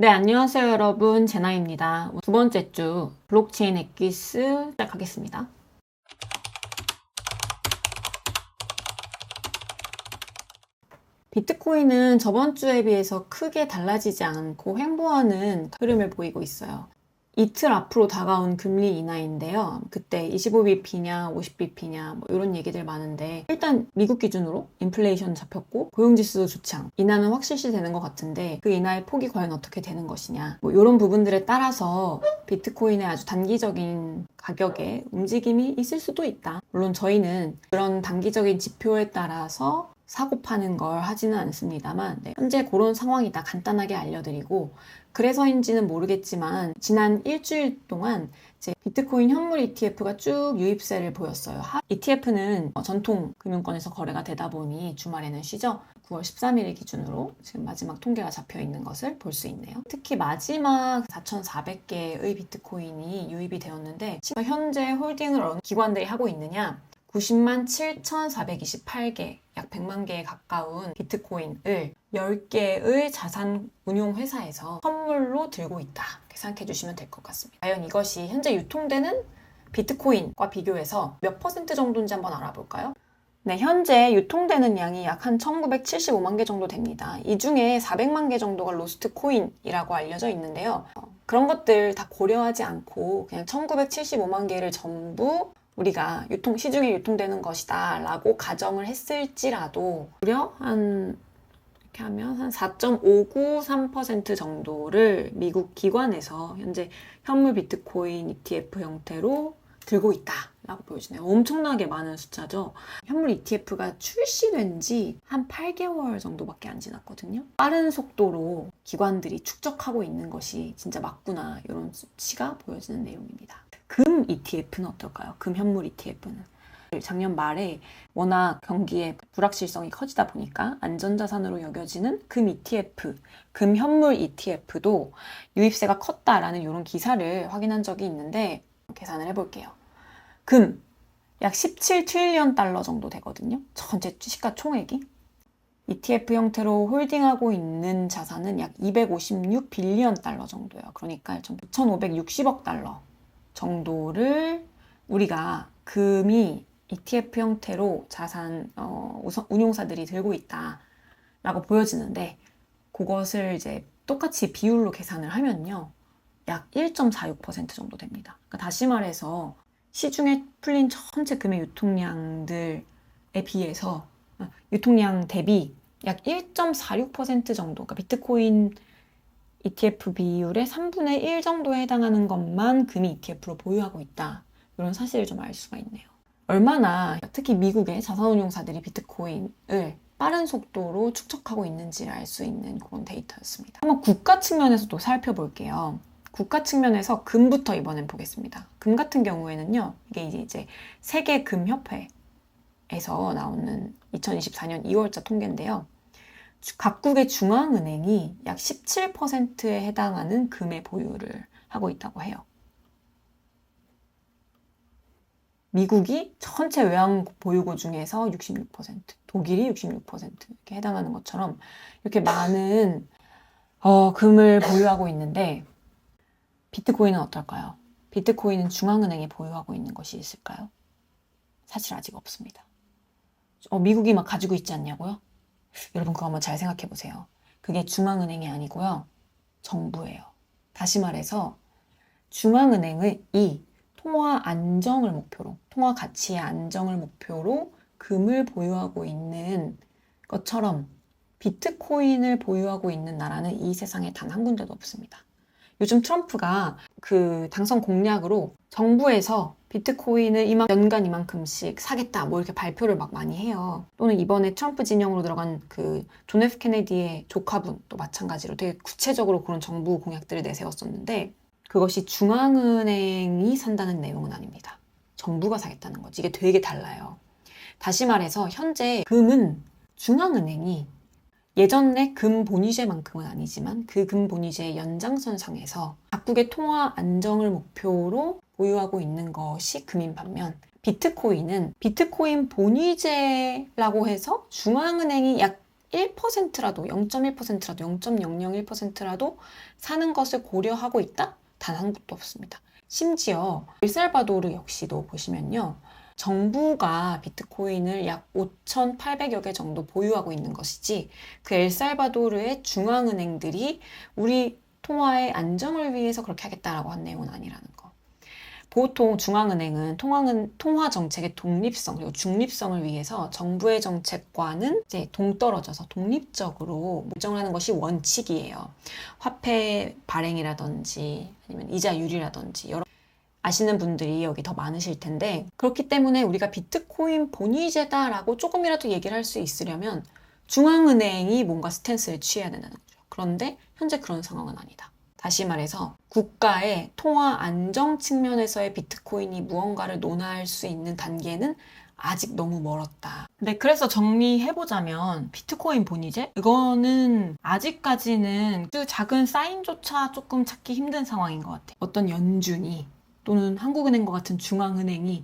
네, 안녕하세요, 여러분. 제나입니다. 두 번째 주 블록체인 엑기스 시작하겠습니다. 비트코인은 저번 주에 비해서 크게 달라지지 않고 횡보하는 흐름을 보이고 있어요. 이틀 앞으로 다가온 금리 인하인데요. 그때 25bp냐, 50bp냐, 뭐 이런 얘기들 많은데 일단 미국 기준으로 인플레이션 잡혔고 고용지수도 좋지 않고 인하는 확실시 되는 것 같은데 그 인하의 폭이 과연 어떻게 되는 것이냐 뭐 이런 부분들에 따라서 비트코인의 아주 단기적인 가격에 움직임이 있을 수도 있다. 물론 저희는 그런 단기적인 지표에 따라서 사고 파는 걸 하지는 않습니다만 네, 현재 그런 상황이다 간단하게 알려드리고 그래서인지는 모르겠지만 지난 일주일 동안 이제 비트코인 현물 ETF가 쭉 유입세를 보였어요. ETF는 전통 금융권에서 거래가 되다 보니 주말에는 쉬죠. 9월 13일 기준으로 지금 마지막 통계가 잡혀 있는 것을 볼 수 있네요. 특히 마지막 4,400개의 비트코인이 유입이 되었는데 지금 현재 홀딩을 어느 기관들이 하고 있느냐 90만 7,428개, 약 100만 개에 가까운 비트코인을 10개의 자산 운용 회사에서 선물로 들고 있다. 생각해 주시면 될 것 같습니다. 과연 이것이 현재 유통되는 비트코인과 비교해서 몇 퍼센트 정도인지 한번 알아볼까요? 네, 현재 유통되는 양이 약 한 1975만 개 정도 됩니다. 이 중에 400만 개 정도가 로스트 코인이라고 알려져 있는데요. 어, 그런 것들 다 고려하지 않고 그냥 1975만 개를 전부 우리가 유통 시중에 유통되는 것이다 라고 가정을 했을지라도 무려 한 이렇게 하면 한 4.593% 정도를 미국 기관에서 현재 현물 비트코인 ETF 형태로 들고 있다 라고 보여주네요. 엄청나게 많은 숫자죠. 현물 ETF가 출시된 지 한 8개월 정도밖에 안 지났거든요. 빠른 속도로 기관들이 축적하고 있는 것이 진짜 맞구나 이런 수치가 보여지는 내용입니다. 금 ETF는 어떨까요? 금 현물 ETF는 작년 말에 워낙 경기의 불확실성이 커지다 보니까 안전자산으로 여겨지는 금 ETF, 금 현물 ETF도 유입세가 컸다라는 이런 기사를 확인한 적이 있는데 계산을 해볼게요. 금, 약 17 트릴리언 달러 정도 되거든요. 전체 시가 총액이. ETF 형태로 홀딩하고 있는 자산은 약 256 빌리언 달러 정도예요. 그러니까 2,560억 달러 정도를 우리가 금이 ETF 형태로 자산 어, 운용사들이 들고 있다라고 보여지는데 그것을 이제 똑같이 비율로 계산을 하면요. 약 1.46% 정도 됩니다. 그러니까 다시 말해서 시중에 풀린 전체 금의 유통량들에 비해서 어, 유통량 대비 약 1.46% 정도, 그러니까 비트코인 ETF 비율의 3분의 1 정도에 해당하는 것만 금이 ETF로 보유하고 있다. 이런 사실을 좀 알 수가 있네요. 얼마나 특히 미국의 자산운용사들이 비트코인을 빠른 속도로 축적하고 있는지를 알 수 있는 그런 데이터였습니다. 한번 국가 측면에서도 살펴볼게요. 국가 측면에서 금부터 이번엔 보겠습니다. 금 같은 경우에는요, 이게 이제 세계 금협회에서 나오는 2024년 2월자 통계인데요. 각국의 중앙은행이 약 17%에 해당하는 금의 보유를 하고 있다고 해요. 미국이 전체 외환 보유고 중에서 66%, 독일이 66% 이렇게 해당하는 것처럼 이렇게 많은 어, 금을 보유하고 있는데 비트코인은 어떨까요? 비트코인은 중앙은행이 보유하고 있는 것이 있을까요? 사실 아직 없습니다. 어, 미국이 막 가지고 있지 않냐고요? 여러분 그거 한번 잘 생각해 보세요. 그게 중앙은행이 아니고요. 정부예요. 다시 말해서 중앙은행의 이 통화 안정을 목표로, 통화 가치의 안정을 목표로 금을 보유하고 있는 것처럼 비트코인을 보유하고 있는 나라는 이 세상에 단 한 군데도 없습니다. 요즘 트럼프가 그 당선 공약으로 정부에서 비트코인을 이만 연간 이만큼씩 사겠다 뭐 이렇게 발표를 막 많이 해요. 또는 이번에 트럼프 진영으로 들어간 그 존 F 케네디의 조카분 또 마찬가지로 되게 구체적으로 그런 정부 공약들을 내세웠었는데 그것이 중앙은행이 산다는 내용은 아닙니다. 정부가 사겠다는 거지. 이게 되게 달라요. 다시 말해서 현재 금은 중앙은행이 예전의 금 본위제만큼은 아니지만 그 금 본위제의 연장선상에서 각국의 통화 안정을 목표로 보유하고 있는 것이 금인 반면 비트코인은 비트코인 본위제라고 해서 중앙은행이 약 1%라도 0.1%라도 0.001%라도 사는 것을 고려하고 있다? 단 한 곳도 없습니다. 심지어 엘살바도르 역시도 보시면요. 정부가 비트코인을 약 5,800여 개 정도 보유하고 있는 것이지 그 엘살바도르의 중앙은행들이 우리 통화의 안정을 위해서 그렇게 하겠다라고 한 내용은 아니라는 거. 보통 중앙은행은 통화은, 통화 정책의 독립성 그리고 중립성을 위해서 정부의 정책과는 이제 동떨어져서 독립적으로 결정하는 것이 원칙이에요. 화폐 발행이라든지 아니면 이자율이라든지 여러 아시는 분들이 여기 더 많으실 텐데 그렇기 때문에 우리가 비트코인 본위제다라고 조금이라도 얘기를 할 수 있으려면 중앙은행이 뭔가 스탠스를 취해야 된다는 거죠. 그런데 현재 그런 상황은 아니다. 다시 말해서 국가의 통화 안정 측면에서의 비트코인이 무언가를 논할 수 있는 단계는 아직 너무 멀었다. 네, 그래서 정리해보자면 비트코인 본위제? 이거는 아직까지는 그 작은 사인조차 조금 찾기 힘든 상황인 것 같아요. 어떤 연준이 또는 한국은행과 같은 중앙은행이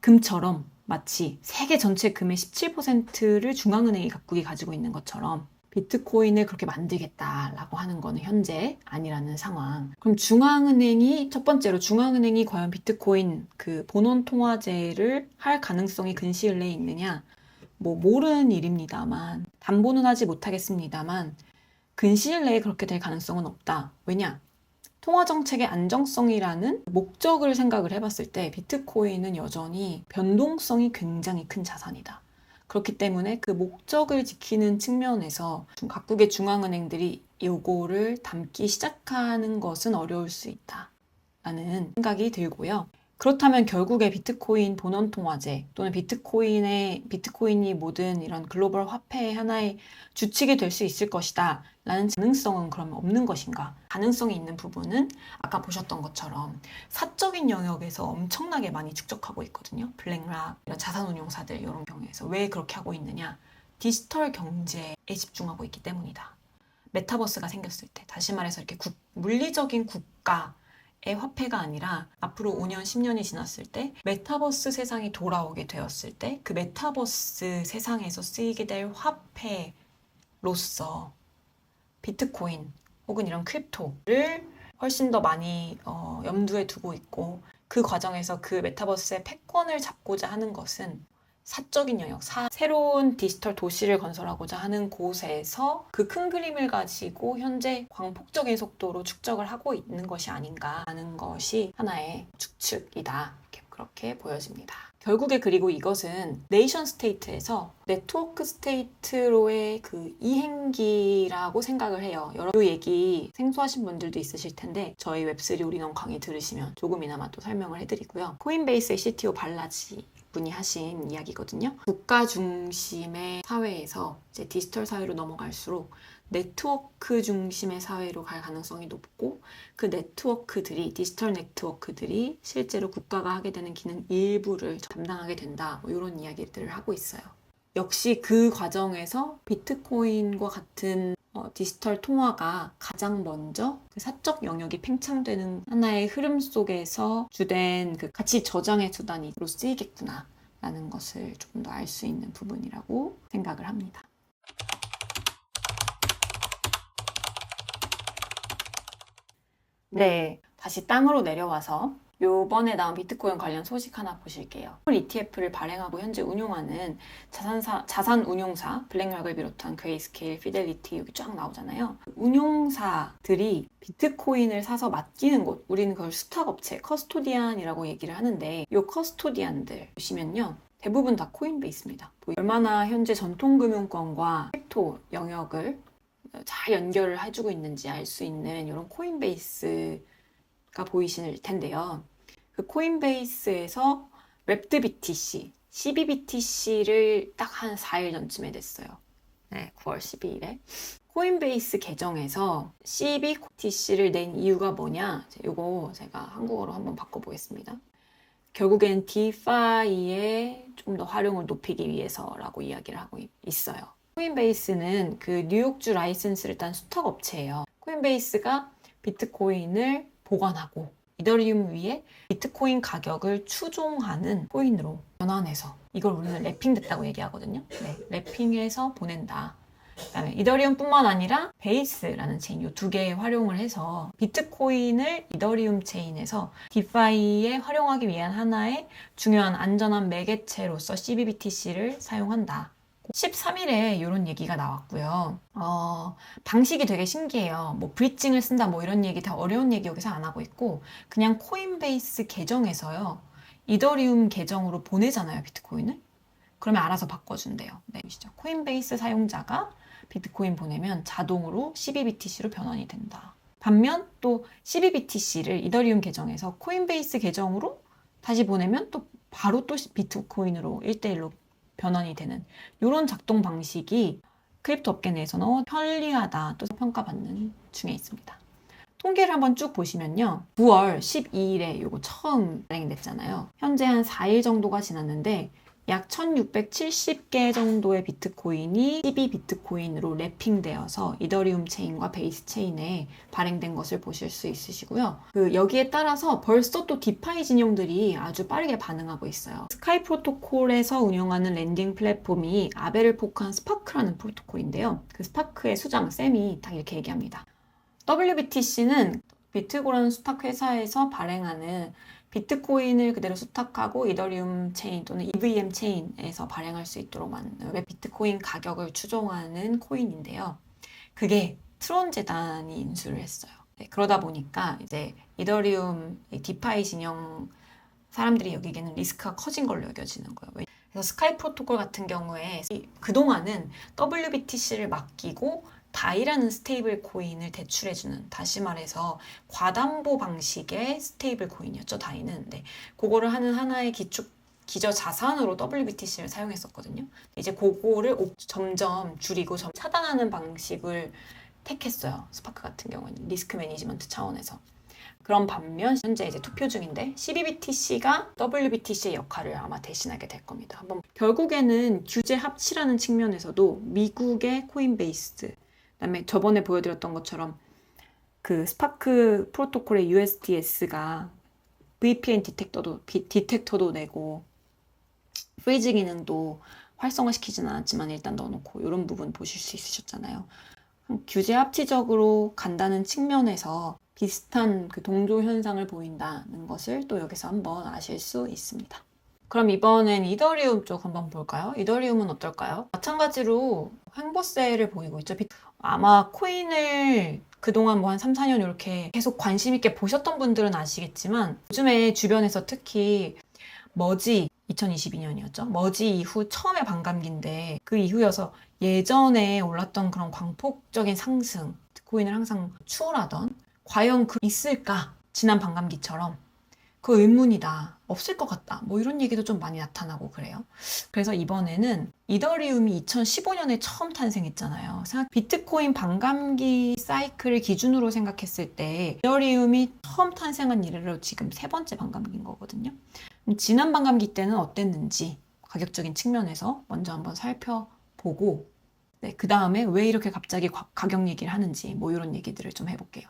금처럼 마치 세계 전체 금의 17%를 중앙은행이 각국이 가지고 있는 것처럼 비트코인을 그렇게 만들겠다라고 하는 거는 현재 아니라는 상황. 그럼 중앙은행이 첫 번째로 중앙은행이 과연 비트코인 그 본원 통화제를 할 가능성이 근시일 내에 있느냐? 뭐 모르는 일입니다만 담보는 하지 못하겠습니다만 근시일 내에 그렇게 될 가능성은 없다. 왜냐? 통화 정책의 안정성이라는 목적을 생각을 해봤을 때 비트코인은 여전히 변동성이 굉장히 큰 자산이다. 그렇기 때문에 그 목적을 지키는 측면에서 각국의 중앙은행들이 요거를 담기 시작하는 것은 어려울 수 있다. 라는 생각이 들고요. 그렇다면 결국에 비트코인 본원 통화제 또는 비트코인의 비트코인이 모든 이런 글로벌 화폐의 하나의 주축이 될 수 있을 것이다. 라는 가능성은 그러면 없는 것인가? 가능성이 있는 부분은 아까 보셨던 것처럼 사적인 영역에서 엄청나게 많이 축적하고 있거든요. 블랙락, 이런 자산운용사들 이런 경우에서 왜 그렇게 하고 있느냐? 디지털 경제에 집중하고 있기 때문이다. 메타버스가 생겼을 때, 다시 말해서 이렇게 국, 물리적인 국가 의 화폐가 아니라 앞으로 5년, 10년이 지났을 때 메타버스 세상이 돌아오게 되었을 때 그 메타버스 세상에서 쓰이게 될 화폐로서 비트코인 혹은 이런 크립토를 훨씬 더 많이 어, 염두에 두고 있고 그 과정에서 그 메타버스의 패권을 잡고자 하는 것은 사적인 영역, 사, 새로운 디지털 도시를 건설하고자 하는 곳에서 그 큰 그림을 가지고 현재 광폭적인 속도로 축적을 하고 있는 것이 아닌가 하는 것이 하나의 추측이다. 그렇게 보여집니다. 결국에 그리고 이것은 네이션 스테이트에서 네트워크 스테이트로의 그 이행기라고 생각을 해요. 여러 얘기 생소하신 분들도 있으실 텐데 저희 웹3 우리넌 강의 들으시면 조금이나마 또 설명을 해드리고요. 코인베이스의 CTO 발라지 분이 하신 이야기거든요. 국가 중심의 사회에서 이제 디지털 사회로 넘어갈수록 네트워크 중심의 사회로 갈 가능성이 높고 그 네트워크들이 디지털 네트워크들이 실제로 국가가 하게 되는 기능 일부를 담당하게 된다. 뭐 이런 이야기들을 하고 있어요. 역시 그 과정에서 비트코인과 같은 어, 디지털 통화가 가장 먼저 그 사적 영역이 팽창되는 하나의 흐름 속에서 주된 그 가치 저장의 수단으로 쓰이겠구나 라는 것을 조금 더 알 수 있는 부분이라고 생각을 합니다. 네, 다시 땅으로 내려와서 요번에 나온 비트코인 관련 소식 하나 보실게요. ETF를 발행하고 현재 운용하는 자산사, 자산 운용사, 블랙락을 비롯한 그레이스케일, 피델리티 여기 쫙 나오잖아요. 운용사들이 비트코인을 사서 맡기는 곳, 우리는 그걸 수탁 업체, 커스토디안이라고 얘기를 하는데 이 커스토디안들 보시면요. 대부분 다 코인베이스입니다. 얼마나 현재 전통금융권과 크립토 영역을 잘 연결을 해주고 있는지 알 수 있는 이런 코인베이스 가 보이실 텐데요. 그 코인베이스에서 웹드 BTC, CBBTC를 딱 한 4일 전쯤에 냈어요. 네, 9월 12일에. 코인베이스 계정에서 CBTC를 낸 이유가 뭐냐? 이거 제가 한국어로 한번 바꿔보겠습니다. 결국엔 디파이의 좀 더 활용을 높이기 위해서라고 이야기를 하고 있어요. 코인베이스는 그 뉴욕주 라이센스를 딴 수탁 업체예요. 코인베이스가 비트코인을 보관하고 이더리움 위에 비트코인 가격을 추종하는 코인으로 변환해서 이걸 우리는 랩핑됐다고 얘기하거든요. 네, 랩핑해서 보낸다. 그다음에 이더리움뿐만 아니라 베이스라는 체인 이 두개 활용을 해서 비트코인을 이더리움 체인에서 디파이에 활용하기 위한 하나의 중요한 안전한 매개체로서 CBBTC를 사용한다. 13일에 이런 얘기가 나왔고요. 어, 방식이 되게 신기해요. 뭐 브릿징을 쓴다 뭐 이런 얘기 다 어려운 얘기 여기서 안 하고 있고 그냥 코인베이스 계정에서요. 이더리움 계정으로 보내잖아요, 비트코인을. 그러면 알아서 바꿔준대요. 네, 보시죠. 코인베이스 사용자가 비트코인 보내면 자동으로 CBBTC로 변환이 된다. 반면 또 CBBTC를 이더리움 계정에서 코인베이스 계정으로 다시 보내면 또 바로 또 비트코인으로 1대1로 변환이 되는 이런 작동 방식이 크립토 업계 내에서는 편리하다 또 평가받는 중에 있습니다. 통계를 한번 쭉 보시면요. 9월 12일에 이거 처음 발행됐잖아요. 현재 한 4일 정도가 지났는데 약 1670개 정도의 비트코인이 12 비트코인으로 랩핑되어서 이더리움 체인과 베이스 체인에 발행된 것을 보실 수 있으시고요. 그 여기에 따라서 벌써 또 디파이 진영들이 아주 빠르게 반응하고 있어요. 스카이 프로토콜에서 운영하는 랜딩 플랫폼이 아벨을 포크한 스파크라는 프로토콜인데요. 그 스파크의 수장 쌤이 딱 이렇게 얘기합니다. WBTC는 비트고라는 수탁 회사에서 발행하는 비트코인을 그대로 수탁하고 이더리움 체인 또는 EVM 체인에서 발행할 수 있도록 만든 웹 비트코인 가격을 추종하는 코인인데요. 그게 트론 재단이 인수를 했어요. 네, 그러다 보니까 이제 이더리움 이 디파이 진영 사람들이 여기에는 리스크가 커진 걸로 여겨지는 거예요. 왜- 그래서 스카이 프로토콜 같은 경우에 이- 그동안은 WBTC를 맡기고 다이라는 스테이블 코인을 대출해주는 다시 말해서 과담보 방식의 스테이블 코인이었죠 다이는 네, 그거를 하는 하나의 기초 기저 자산으로 WBTC를 사용했었거든요. 이제 그거를 오- 점점 줄이고 점 차단하는 방식을 택했어요. 스파크 같은 경우는 리스크 매니지먼트 차원에서. 그런 반면 현재 이제 투표 중인데 CBBTC가 WBTC의 역할을 아마 대신하게 될 겁니다. 한번 결국에는 규제 합치라는 측면에서도 미국의 코인베이스 그다음에 저번에 보여드렸던 것처럼 그 스파크 프로토콜의 USDS가 VPN 디텍터도 비- 디텍터도 내고 프리즈 기능도 활성화시키지는 않았지만 일단 넣어놓고 이런 부분 보실 수 있으셨잖아요. 규제 합치적으로 간다는 측면에서 비슷한 그 동조 현상을 보인다는 것을 또 여기서 한번 아실 수 있습니다. 그럼 이번엔 이더리움 쪽 한번 볼까요? 이더리움은 어떨까요? 마찬가지로 횡보세를 보이고 있죠. 비- 아마 코인을 그동안 뭐 한 3, 4년 이렇게 계속 관심 있게 보셨던 분들은 아시겠지만 요즘에 주변에서 특히 머지 2022년이었죠. 머지 이후 처음에 반감기인데 그 이후여서 예전에 올랐던 그런 광폭적인 상승, 비트코인을 항상 추월하던 과연 그 있을까? 지난 반감기처럼 그 의문이다. 없을 것 같다. 뭐 이런 얘기도 좀 많이 나타나고 그래요. 그래서 이번에는 이더리움이 2015년에 처음 탄생했잖아요. 비트코인 반감기 사이클을 기준으로 생각했을 때 이더리움이 처음 탄생한 이래로 지금 세 번째 반감기인 거거든요. 지난 반감기 때는 어땠는지 가격적인 측면에서 먼저 한번 살펴보고 네, 그 다음에 왜 이렇게 갑자기 가- 가격 얘기를 하는지 뭐 이런 얘기들을 좀 해볼게요.